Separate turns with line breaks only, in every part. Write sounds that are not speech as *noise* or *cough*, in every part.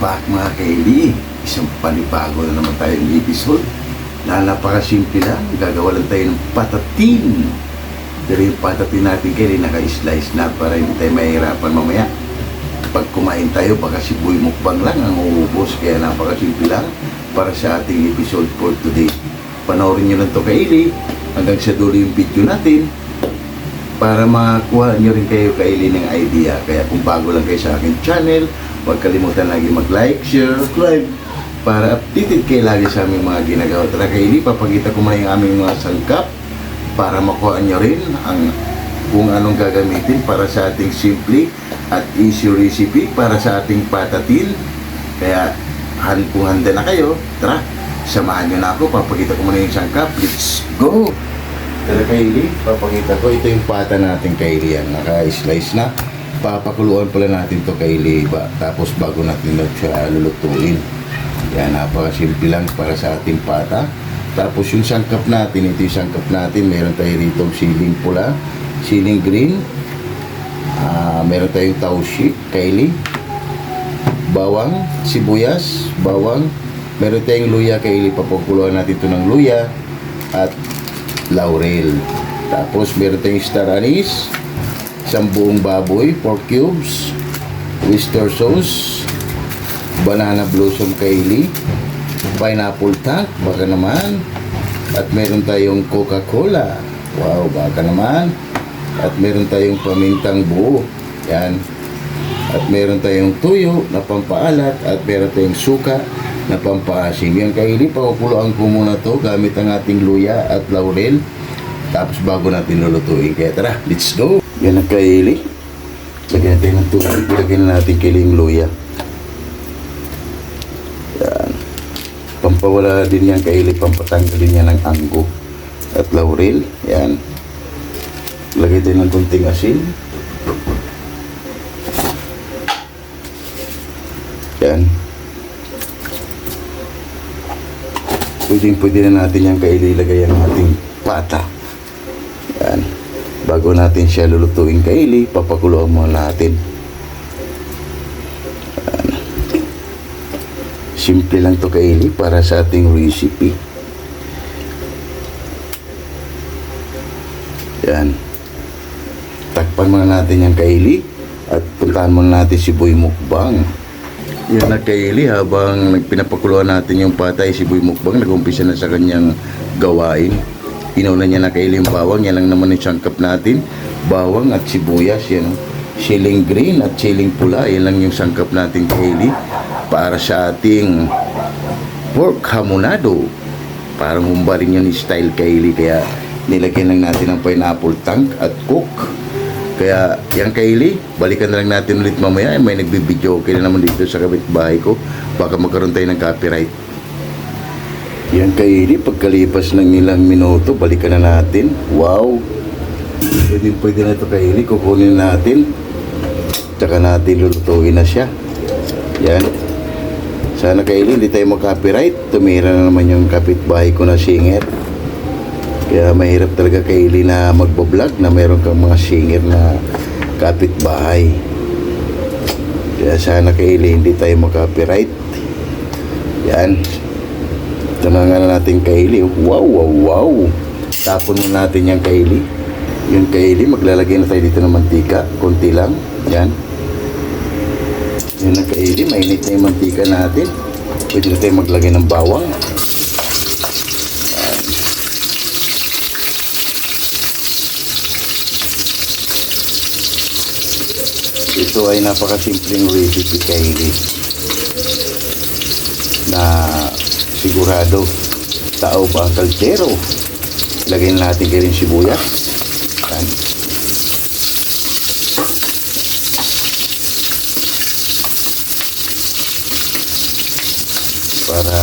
back mga kaili. Isang panibago na naman tayong episode na napakasimple lang. Gagawa lang tayo ng patatin. Pero yung patatin natin kaili naka-slice na para hindi tayo mahirapan mamaya. Pag kumain tayo, baka si Boy Mukbang lang ang uubos. Kaya napakasimple lang para sa ating episode for today. Panoorin nyo lang to kaili hanggang sa dulo yung video natin para makakuha nyo rin kayo kaili ng idea. Kaya kung bago lang kayo sa aking channel, huwag kalimutan lagi mag-like, share, subscribe para updated kayo lagi sa aming mga ginagawa. Tara kaili, papakita ko yung aming mga sangkap para makuha nyo rin ang kung anong gagamitin para sa ating simple at easy recipe para sa ating patatin. Kaya han kung handa na kayo, tara, samahan nyo na ako, papakita ko muna yung sangkap. Let's go! Tara Kylie, papakita ko. Ito yung pata natin Kylie yan. Naka-slice na. Papakuluan pala natin to Kylie. Ba? Tapos bago natin na siya lulutuin. Yan, napakasimple lang para sa ating pata. Tapos yung sangkap natin, ito yung sangkap natin. Meron tayo rito siling pula, siling green. Ah, meron tayong taushi, Kylie. Bawang, sibuyas, bawang. Meron tayong luya, Kylie. Papakuluan natin ito ng luya. At laurel. Tapos meron tayong star anise, isang buong baboy, pork cubes, oyster sauce, banana blossom kaili, pineapple tank, baka naman, at meron tayong Coca-Cola. Wow, baka naman. At meron tayong pamintang buo. Yan. At meron tayong tuyo na pampaalat at meron tayong suka na pampaasim. Yan kaili, pakukuloan ko muna to gamit ang ating luya at laurel. Tapos bago natin lulutuin. Kaya tara, let's go! Yan ang kaili. Lagyan natin ng tubig. Lagyan na natin kiling luya. Yan. Pampawala din yan kaili. Pampatanggal din yan ng anggo. At laurel. Yan. Lagyan din ng kunting asin. Yan. Pwedeng pwede na natin yung kaililagay ang ating pata. Bago natin siya lulutuin kaili, papakuluan muna natin. Simple lang to kaili para sa ating recipe. Yan. Takpan muna natin yung kaili at puntahan muna natin si Boy Mukbang. Yan na kay Eli habang nagpinapakuluan natin yung patay si Boy Mukbang nag-umpisa na sa kanyang gawain. Inauna niya na yung bawang, yan lang naman yung sangkap natin. Bawang at sibuyas, yan. Siling green at siling pula, yan lang yung sangkap natin kay Eli para sa ating pork hamonado. Parang humbarin yun yung style kay Eli kaya nilagyan lang natin ng pineapple tank at coke. Kaya yan Kylie, balikan lang natin ulit mamaya. May nagbibideo okay na naman dito sa kapitbahay ko. Baka magkaroon tayo ng copyright. Yan Kylie, pagkalipas ng ilang minuto, balikan na natin. Wow! Pwede, pwede na ito Kylie, kukunin natin. Tsaka natin lulutuin na siya. Yan. Sana Kylie, hindi tayo mag-copyright. Tumira na naman yung kapitbahay ko na singer. Kaya mahirap talaga kay Eli na magbablog na meron kang mga singer na kapitbahay. Kaya sana kay Eli hindi tayo mag-copyright. Yan. Ito na nga na natin kay Eli. Wow, wow, wow. Tapon mo natin yung kay Eli. Yung kay Eli, maglalagay na tayo dito ng mantika. Kunti lang. Yan. Yan ang kay Eli. Mainit na yung mantika natin. Pwede na tayo maglagay ng bawang. Ito ay napakasimpleng recipe kaili na sigurado tao ba ang kaldero. Lagyan natin kayo rin sibuyas. Yan. Para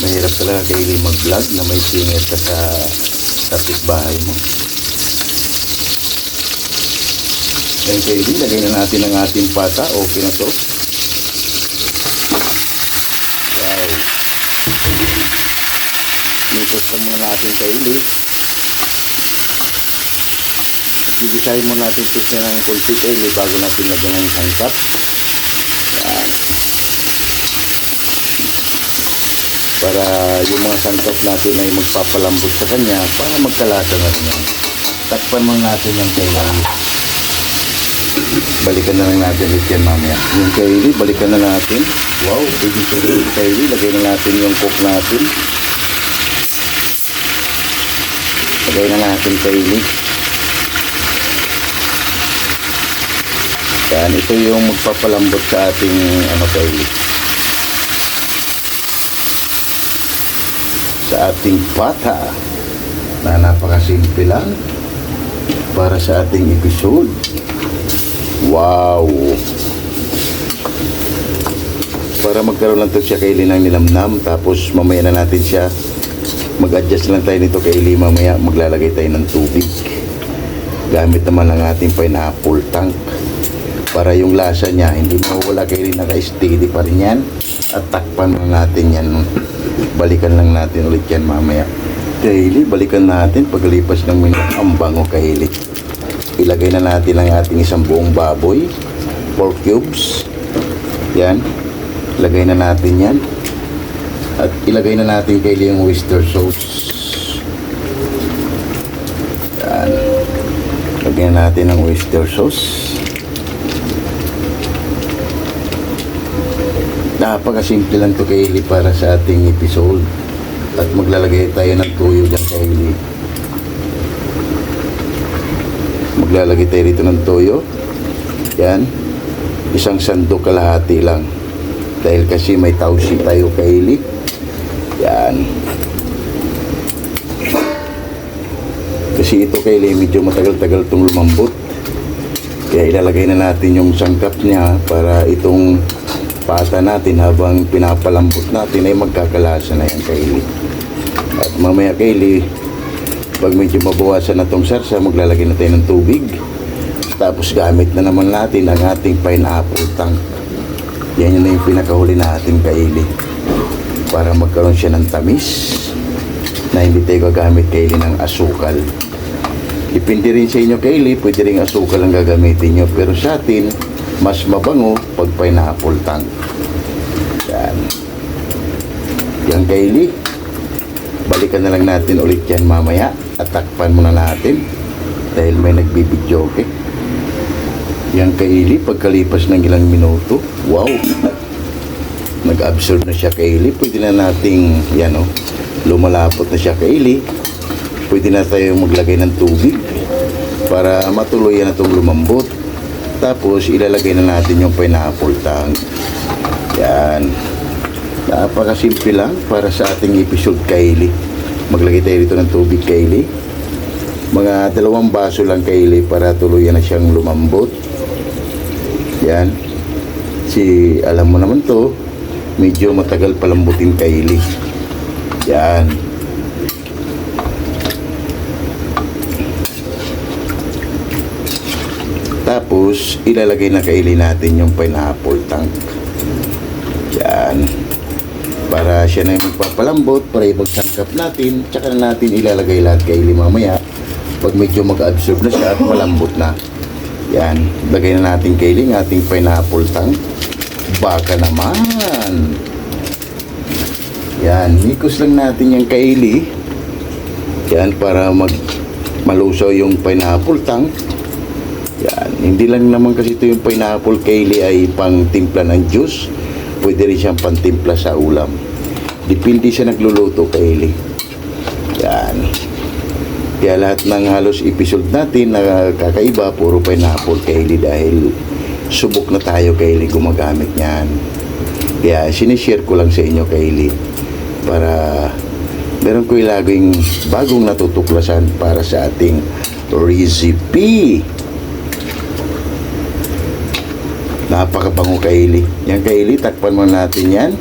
mahirap talaga kaili mag-vlog na may singer ka sa kapitbahay mo. Yan kaili, lagay na natin ang ating pata. Okay na Pupusta muna natin sa ilig. Gigisahin muna natin siya ng kulpit ilig eh, bago natin lagyan ng sangkap. Para yung mga sangkap natin ay magpapalambot sa kanya para magkalasa na rin yan. Takpan muna natin yung kailangan. Balikan na lang natin ulit yan mamaya. Yung kaili, balikan na natin. Wow, baby kaili. Kaili, lagay na natin yung cook natin. Lagay na natin kaili. Yan, ito yung magpapalambot sa ating ano kaili. Sa ating pata na napakasimple lang para sa ating episode. Wow! Para magkaroon lang to siya kay ng nilamnam tapos mamaya na natin siya mag-adjust lang tayo nito kay Ili mamaya maglalagay tayo ng tubig. Gamit naman ang ating pineapple tank. Para yung lasa niya hindi mawala kay Ili naka-steady pa rin yan. At takpan lang natin yan. Balikan lang natin ulit yan mamaya. Kay Ili balikan natin. Paglipas ng minuto ang bango kay ilagay na natin ang ating isang buong baboy. 4 cubes. Yan. Lagay na natin yan at ilagay na natin kay yung oyster sauce yan. Lagyan na natin ng oyster sauce. Napakasimple lang to kay Eli para sa ating episode. At maglalagay tayo ng tuyo dyan kay Eli maglalagay tayo dito ng toyo. Yan. Isang sandok kalahati lang. Dahil kasi may tausi tayo kaili yan kasi ito kaili medyo matagal-tagal itong lumambot kaya ilalagay na natin yung sangkap niya para itong pata natin habang pinapalambot natin ay magkakalasa na yan kaili at mamaya kaili pag medyo mabawasan na tong sarsa, maglalagay na tayo ng tubig. Tapos gamit na naman natin ang ating pineapple tank. Yan yun na yung pinakahuli natin kaili. Para magkaroon siya ng tamis na hindi tayo gagamit kaili ng asukal. Depende rin sa inyo kaili, pwede rin asukal ang gagamitin nyo. Pero sa atin, mas mabango pag pineapple tank. Yan. Yan kaili. Balikan na lang natin ulit yan mamaya at takpan muna natin dahil may nagbibidyo okay? Yan kaili pagkalipas ng ilang minuto. Wow! *laughs* Nag-absorb na siya kaili. Pwede na nating yan o, lumalapot na siya kaili. Pwede na tayo maglagay ng tubig para matuloy na itong lumambot. Tapos ilalagay na natin yung pineapple tank. Yan. Napakasimple lang para sa ating episode kaili. Maglagay tayo dito ng tubig kaili. Mga dalawang baso lang kaili para tuluyan na siyang lumambot. Yan. Si alam mo naman to, medyo matagal palambutin kaili. Yan. Tapos, ilalagay na kaili natin yung pineapple tank. Yan para siya na yung magpapalambot para ipagsangkap natin tsaka na natin ilalagay lahat kay ili mamaya pag medyo mag-absorb na siya at malambot na yan lagay na natin kay ili ng ating pineapple tank baka naman yan nikos lang natin yung kaili yan para mag malusaw yung pineapple tank yan hindi lang naman kasi ito yung pineapple kaili ay pang timpla ng juice pwede rin siyang pantimpla sa ulam. Depende siya nagluluto kay Eli. Yan. Kaya lahat ng halos episode natin na kakaiba, puro pineapple kay Eli dahil subok na tayo kay Eli gumagamit niyan. Kaya sinishare ko lang sa inyo kay Eli para meron ko ilaging bagong natutuklasan para sa ating recipe. Napakabango kaili. Yan kaili, takpan mo natin yan.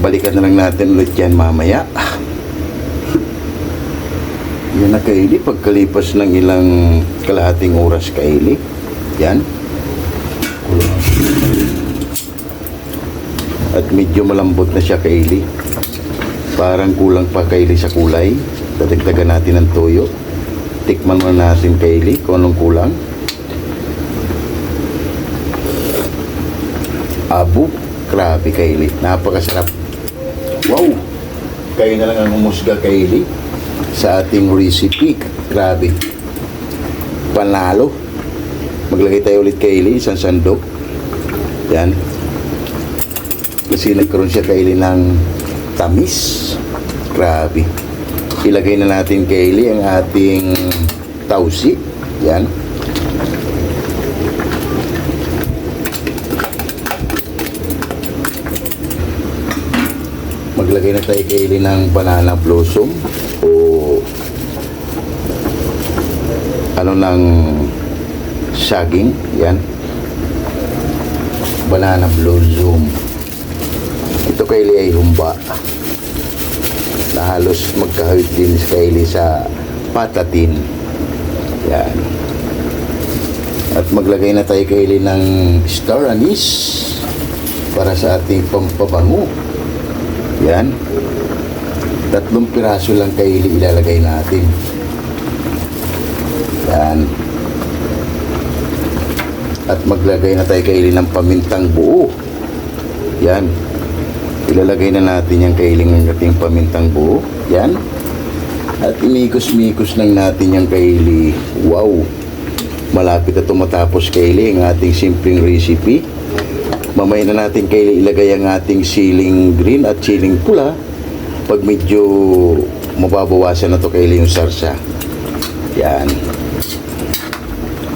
Balikan na lang natin ulit yan mamaya. Yan na kaili, pagkalipas ng ilang kalahating oras kaili. Yan. At medyo malambot na siya kaili. Parang kulang pa kaili sa kulay. Dadagdagan natin ng toyo. Tikman mo natin kaili kung anong kulang. Abo, grabe kaili. Napakasarap. Wow! Kayo na lang ang humusga Kaylee sa ating recipe. Grabe. Panalo. Maglagay tayo ulit Kaylee, isang sandok. Yan. Kasi nagkaroon siya Kaylee ng tamis. Grabe. Ilagay na natin Kaylee ang ating tausi. Yan. Maglagay na tayo Kaylee ng banana blossom o ano ng saging. Yan. Banana blossom. Ito Kaylee ay humba na halos magkahawit din si Kylie sa patatin. Yan. At maglagay na tayo Kylie ng star anise para sa ating pampabango. Yan. Tatlong piraso lang Kylie ilalagay natin. Yan. At maglagay na tayo Kylie ng pamintang buo. Yan. Ilalagay na natin yung kailing ng ating pamintang buo. Yan. At imikos-mikos lang natin yung kaili. Wow! Malapit na tumatapos kaili ang ating simpleng recipe. Mamaya na natin kaili ilagay ang ating siling green at siling pula. Pag medyo mababawasan na to kaili yung sarsa. Yan.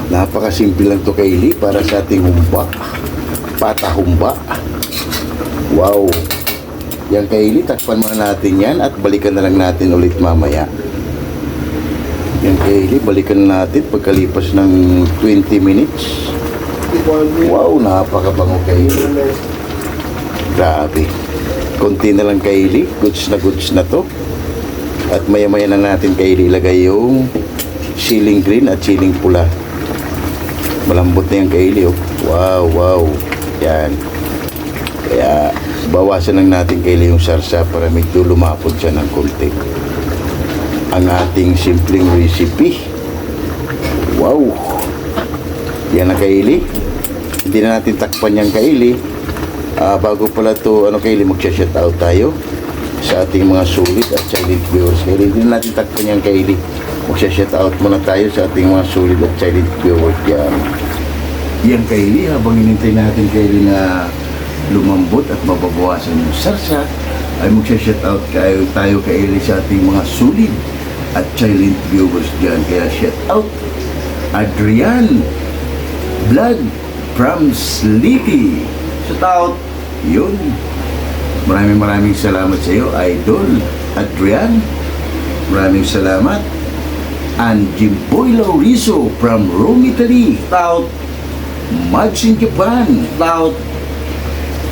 Napakasimple lang to kaili para sa ating humba. Pata humba. Wow! Yan kaili, takpan muna natin yan at balikan na lang natin ulit mamaya. Yan kaili, balikan na natin pagkalipas ng 20 minutes. Wow, napakabango kaili. Grabe. Konti na lang kaili, goods na goods na to. At maya-maya na natin kaili ilagay yung siling green at siling pula. Malambot na yung kaili, oh. Wow, wow. Yan. Kaya bawasan lang natin kay yung sarsa para medyo lumapot siya ng konti. Ang ating simpleng recipe. Wow! Yan na kaili. Hindi na natin takpan yung kaili. Ah, bago pala to ano kaili, magsha-shout out tayo sa ating mga sulit at silent viewers. Kaili, hindi na natin takpan yung kaili. Magsha-shout out muna tayo sa ating mga sulit at silent viewers. Yan. Yan kaili, habang inintay natin kaili na lumambot at mababawasan yung sarsa, ay magsha-shout out kayo, tayo kaili sa ating mga sulit at silent viewers dyan. Kaya shout out Adrian Vlog from Sleepy. Shout out yun. Maraming maraming salamat sa iyo, Idol Adrian. Maraming salamat. And Jimboy Laurizo from Rome, Italy. Shout out Mads in Japan. Shout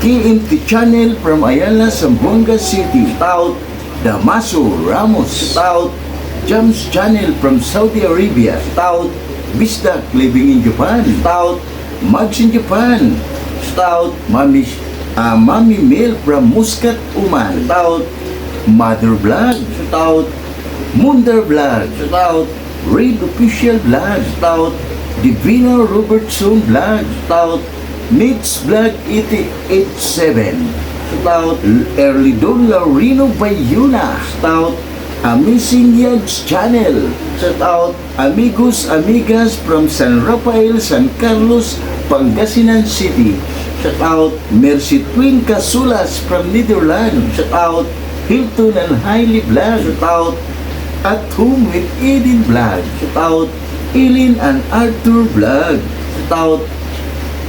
KMT Channel from Ayala, Zamboanga City. Tout Damaso Ramos. Tout Jams Channel from Saudi Arabia. Tout Vista living in Japan. Tout Mags in Japan. Tout Mami, uh, Mami Mel from Muscat, Oman. Tout Mother Vlog. Tout Mundar Vlog. Tout Raid Official Vlog. Tout Divina Robertson Vlog. Tout Mitch Vlog 887 Stout Early Don Laurino Bayuna Stout Amazing Yags Channel. Stout Amigos Amigas from San Rafael, San Carlos, Pangasinan City. Stout Mercy Twin Casulas from Netherlands. Stout Hilton and Hailey Vlog Stout At Home with Eden Vlog Stout Eileen and Arthur Vlog Stout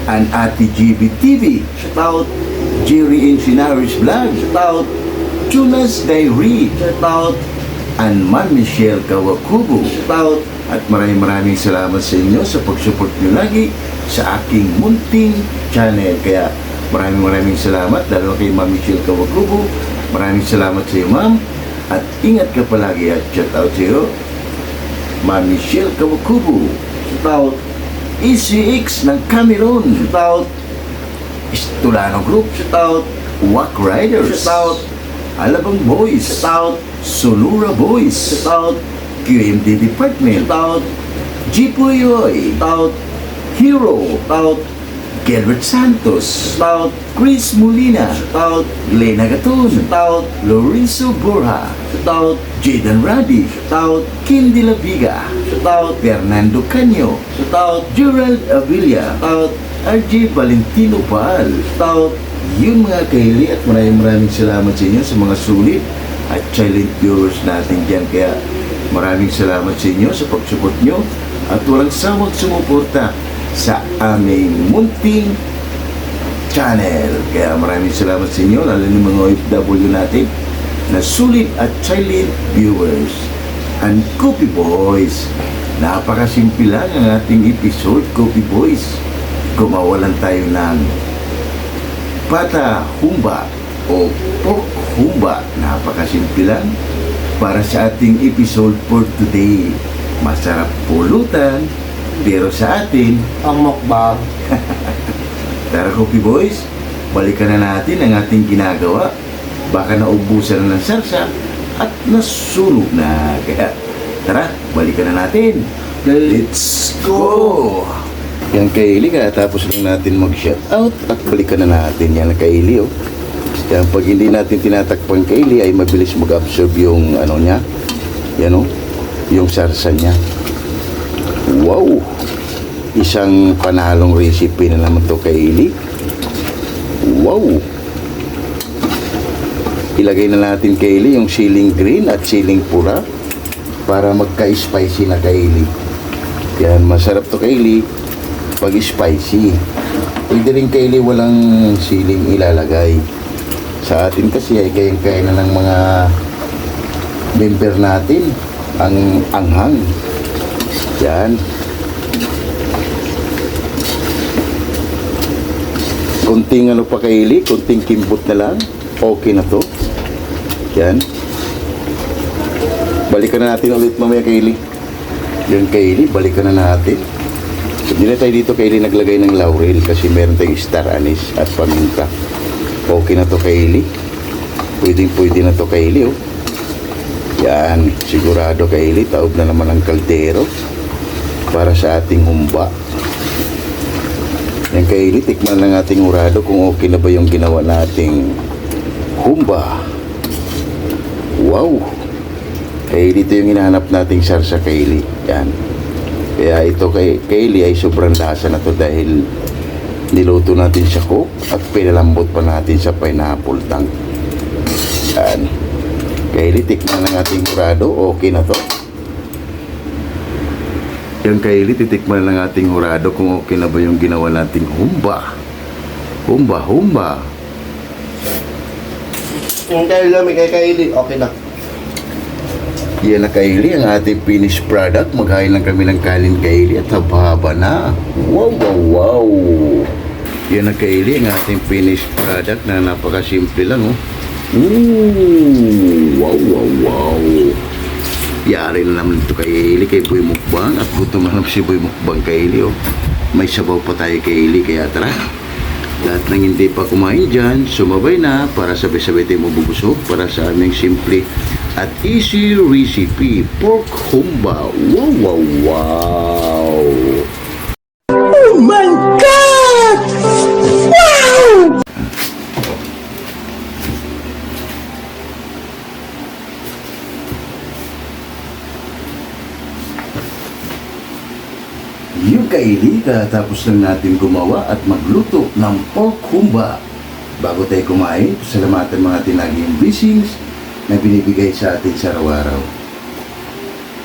and Ate GB TV. Shout out Jerry Encinares Vlog. Shout out Tunas Diary. Shout out and Man Michelle Kawakubo. Shout out at maraming maraming salamat sa inyo sa pag-support nyo lagi sa aking munting channel. Kaya maraming maraming salamat lalo kay Ma'am Michelle Kawakubo. Maraming salamat sa iyo, Ma'am. At ingat ka palagi at shout out sa iyo. Ma'am Michelle Kawakubo. Shout out ECX ng Cameroon. Shout out Estulano Group. Shout out Wack Riders. Shout out Alabang Boys. Shout out Solura Boys. Shout out QMD Department. Shout out Jipuyoy. Shout out Hero. Shout out Gilbert Santos,
Shoutout,
Chris Molina,
shoutout,
Glenn Agaton,
shoutout,
Lorenzo Borja,
shoutout,
Jaden Radi,
shoutout,
Kim De La Viga,
shoutout,
Fernando Canyo,
shoutout,
Gerald Avilla,
shoutout,
RJ Valentino Paal,
shoutout,
yun mga kaili at maraming maraming salamat sa inyo sa mga sulit at silent viewers natin dyan. Kaya maraming salamat sa inyo sa pagsupport nyo at walang sawag sumuporta sa aming munting channel. Kaya maraming salamat sa inyo, lalo ng mga OFW natin na sulit at silent viewers. And Copy Boys, napakasimple lang ang ating episode, Copy Boys. Gumawa lang tayo ng pata humba o pork humba. Napakasimple lang para sa ating episode for today. Masarap pulutan, pero sa atin,
ang mukbang. *laughs*
Tara Coffee Boys, balikan na natin ang ating ginagawa. Baka naubusan na ng sarsa at nasunog na. *laughs* Kaya tara, balikan na natin. Let's go! Yan kay Eli, tapos lang natin mag-shout out at balikan na natin yan kay Eli. Oh. Yan, pag hindi natin tinatakpan kay Eli, ay mabilis mag-absorb yung ano niya. Yan oh, yung sarsa niya. Wow! Isang panalong recipe na naman to kay Eli. Wow! Ilagay na natin kay Eli yung siling green at siling pula para magka-spicy na kay Eli. Yan, masarap to kay Eli pag spicy. Pwede rin kay Eli walang siling ilalagay. Sa atin kasi ay kayang-kaya na ng mga member natin ang anghang. Yan. Kunting ano pa kay Eli, kunting kimbot na lang. Okay na to. Yan. Balikan na natin ulit mamaya kay Eli. Yan kay Eli, balikan na natin. Hindi na tayo dito kay Eli naglagay ng laurel kasi meron tayong star anise at paminta. Okay na to kay Eli. Pwedeng pwede na to kay Eli oh. Yan, sigurado kay Eli, taob na naman ang kaldero para sa ating humba. Yan kay tikman lang ating urado kung okay na ba yung ginawa nating humba. Wow! Kay Eli, ito yung hinahanap nating sarsa kay Eli. Yan. Kaya ito kay, Eli ay sobrang lasa na to dahil niluto natin sa coke at pinalambot pa natin sa pineapple tank. Yan. Kay Eli, tikman lang ating urado. Okay na to. Yan kay Eli, titikman lang ating hurado kung okay na ba yung ginawa nating humba. Humba, humba.
Yung lang, may kay Kylie, okay na.
Yan na Kylie, ang ating finished product. Maghain lang kami ng kanin Kylie at haba na. Wow, wow, wow. Yan na Kylie, ang ating finished product na napakasimple lang. Oh. Ooh, wow, wow, wow. Yari na naman ito kay Eli, kay Boy Mukbang. At gutom na si Boy Mukbang kay Eli. Oh. May sabaw pa tayo kay Eli, kaya tara. Lahat ng hindi pa kumain dyan, sumabay na para sabay-sabay tayo mabubusog para sa aming simple at easy recipe, pork humba. Wow, wow, wow! Yung kaili, katapos lang natin gumawa at magluto ng pork humba. Bago tayo kumain, salamatan mga tinaging blessings na binibigay sa atin sa araw-araw.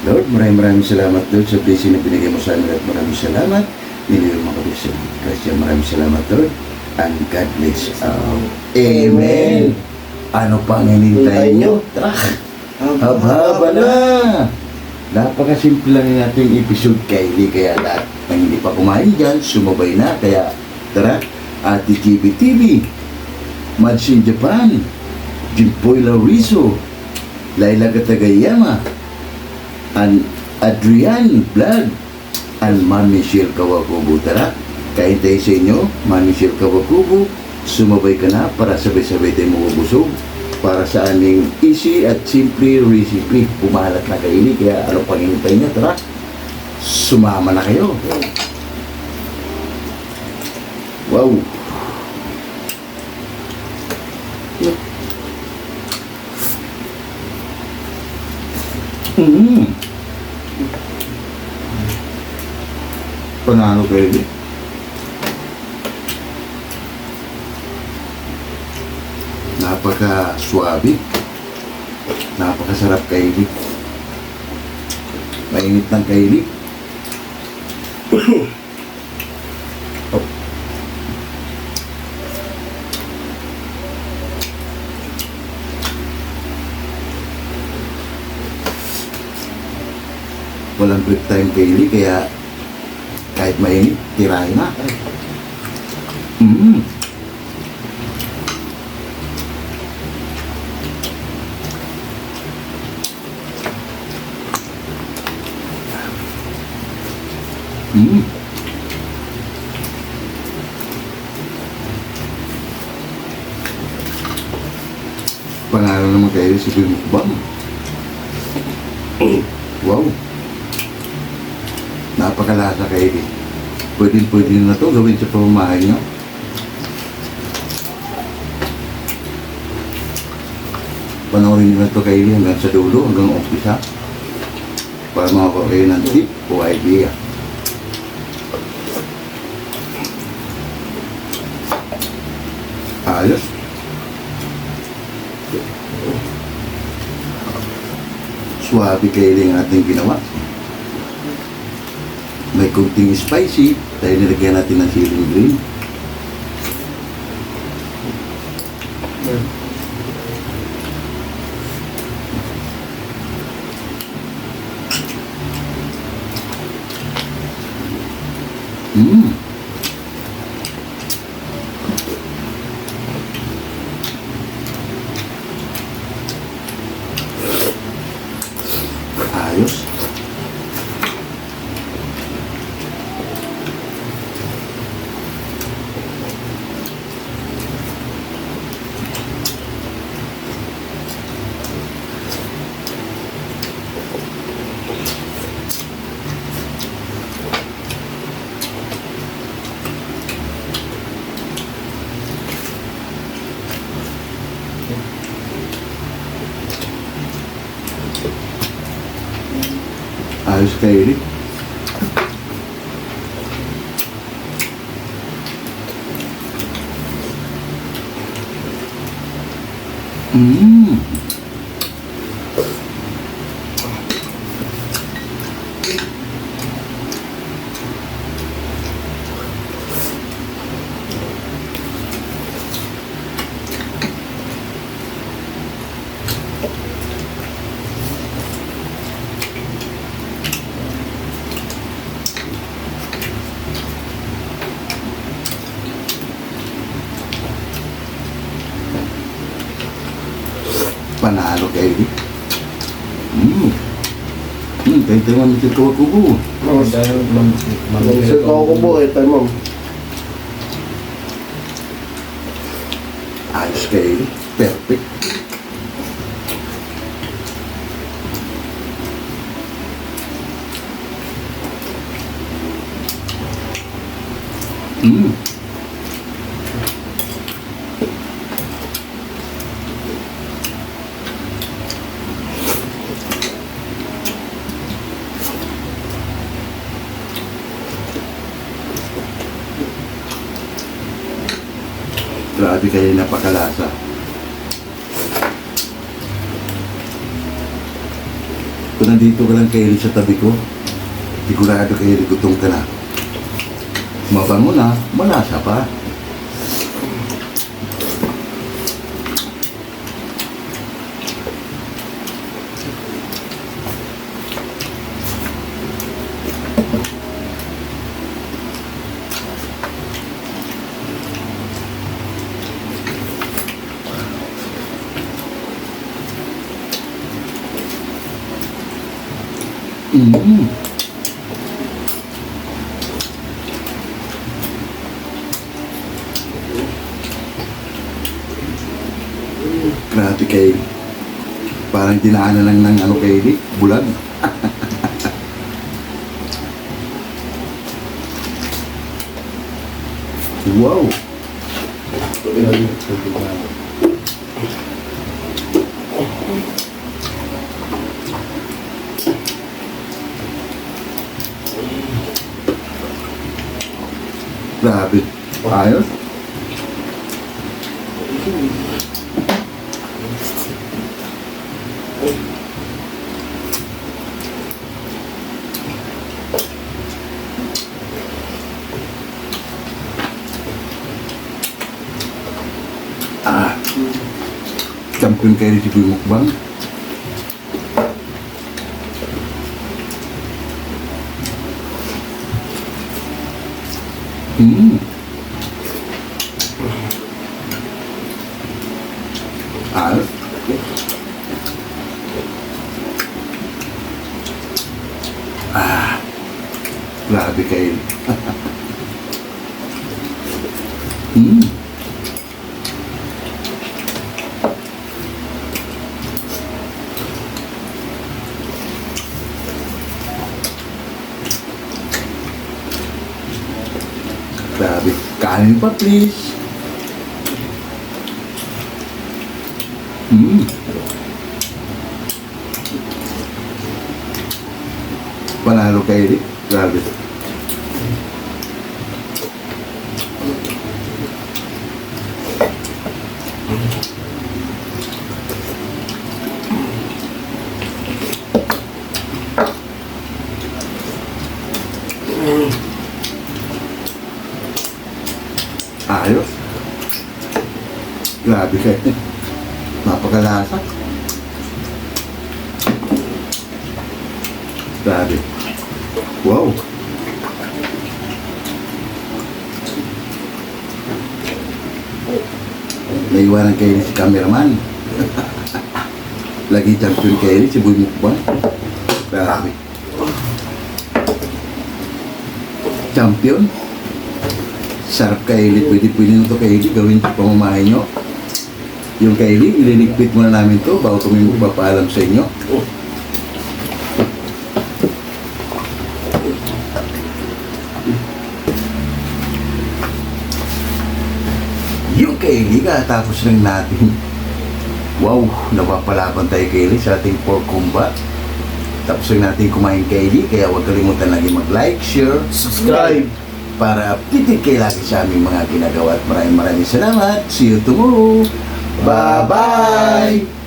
Lord, maraming maraming salamat Lord sa blessing na binigay mo sa amin at maraming salamat. Niliyo mga blessing. Kasi maraming salamat Lord. And God bless all. Amen. Ano pang hinintay nyo? Tara! Haba-haba na! Napakasimple lang yung ating episode Kylie kaya lahat ng pa kumain dyan, sumabay na. Kaya tara, Ate TV TV, Mads in Japan, Jimpoy Laurizo, Laila Katagayama, and Adrian Vlog, and Man Michelle Kawakubo. Tara, kain tayo sa inyo, Man Michelle Kawakubo, sumabay ka na para sabay-sabay tayo mabubusog para sa aming easy at simple recipe. Pumalat na kaili, kaya ano pang hinintay niya, tara, sumama na kayo. Wow. Mm. Panalo kayo din. Napaka-swabe. Napakasarap kainin. Mainit ng kainin. Walang break time kaili, kaya kahit mainit, tirahin na. Mm. Mm. Panalo naman kayo si Bimukbang. Wow. Napakalasa kayo eh. Pwede pwede na to gawin sa pamamahay nyo. Panoorin nyo na to kayo hanggang sa dulo, hanggang umpisa. Para makakuha kayo ng tip o idea. Ayos. Suwabe kayo yung ating ginawa. Kunting spicy, dahil nilagyan natin ng siling green. Mm. Ayos. Ayos kayo Eric. Mm. Panalo kayo Eric. Mm. Hmm, tuwa ko po.
Dahil Nag-set ako ko po eh, tayo ma'am.
Ayos kayo. Perfect. Mm. Grabe kayo napakalasa. Kung nandito ka lang kayo sa tabi ko, sigurado kayo gutom ka na. Mabango na, malasa pa. Mm. Grabe kayo. Parang dinaanan lang ng ano kayo, di? bulan. Wow! Grabe. Ayos. Ah. Champion kayo si Kuya Mukbang. Hmm. Ayos. Ah. Grabe kayo. hmm. Kanin pa, please. Mm. Panalo kayo rin. Grabe. Ayos. Grabe kayo. Napakalasa. Grabe. Wow. Naiwanan kayo ni si cameraman. Lagi champion kayo ni si Boy Mukbang. Grabe. Champion. Sarap kaili. Pwede pwede nyo ito kaili. Gawin ito pamamahay nyo. Yung kaili, ililigpit muna namin to bago kami magpapaalam sa inyo. Yung kaili, tapos lang natin. Wow, napapalaban tayo kaili sa ating pork combat. Tapos lang natin kumain kaili, kaya huwag kalimutan lagi mag-like, share,
Subscribe.
para updated kayo lagi sa aming mga ginagawa at maraming maraming salamat. See you tomorrow. Bye-bye!